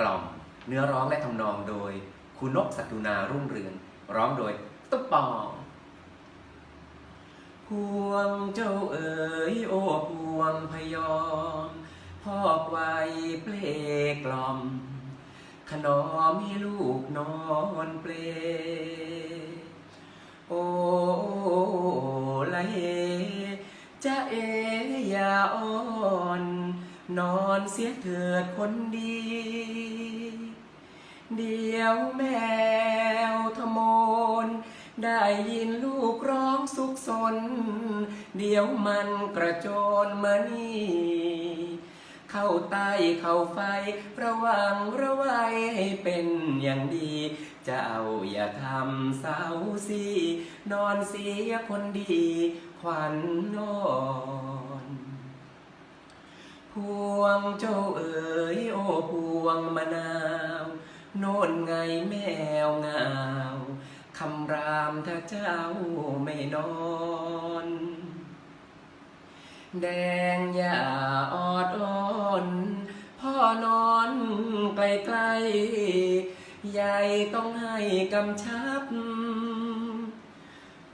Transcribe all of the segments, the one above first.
กล่อม เนื้อร้องและทำนองโดยคุณนกศักดุนารุ่งเรือง ร้องโดยตุ๊กปองพวงเจ้าเอ๋ยโอ้พวงพยอมพ่อไวเปลกล่อม ขนอมให้ลูกนอนเปลโอ้ละเฮจะเออย่าอ่อน นอนเสียเถิดคนดี เดี๋ยวแมวทะมน ได้ยินลูกร้องสุขสน เดี๋ยวมันกระโจนมานี่ เข้าใต้เข้าไฟ ระวังระไว้ให้เป็นอย่างดี เจ้าอย่าทำเศร้าสีนอนเสียคนดี ขวัญนอน พวงเจ้าเอ๋ยโอ้พวงมะนาว โน่นไงแมวงาวคำรามถ้าเจ้าไม่นอน แดงอย่าออดอ้อนพ่อนอนไกลๆใหญ่ต้องให้กำชับ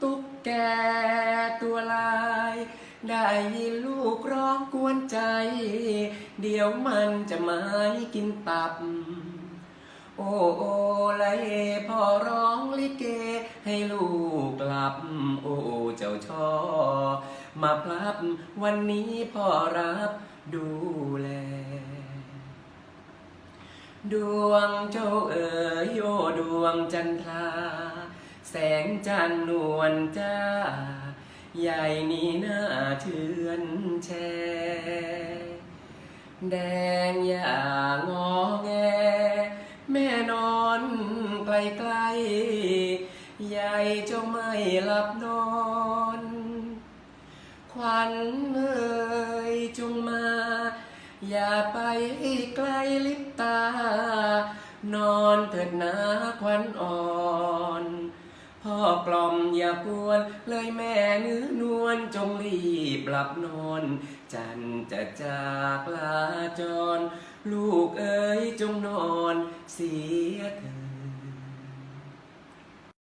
ตุ๊กแกตัวลา ได้ยินลูกร้องกวนใจ เดี๋ยวมันจะมากินตับ โอ้โอละเอพ่อร้องลิเก ให้ลูกหลับ โอ้เจ้าช่อ มาพลับวันนี้พ่อรับดูแล ดวงเจ้าเอ๋ยโอ้ดวงจันทรา แสงจันนวลจ้า ใหญ่นี่น้าเทือนแชแดงอย่างอแง แม่นอนไกลๆใหญ่เจ้าไม่หลับนอนขวัญเอ่ยจงมา อย่าไปให้ไกลลิบตา นอนเถิดนะขวัญอ่อนอ กล่อมอย่ากวนเลยแม่เนื้อนวลจงรีบหลับนอน จันจะจากลาจร ลูกเอ๋ยจงนอนเสียเถิ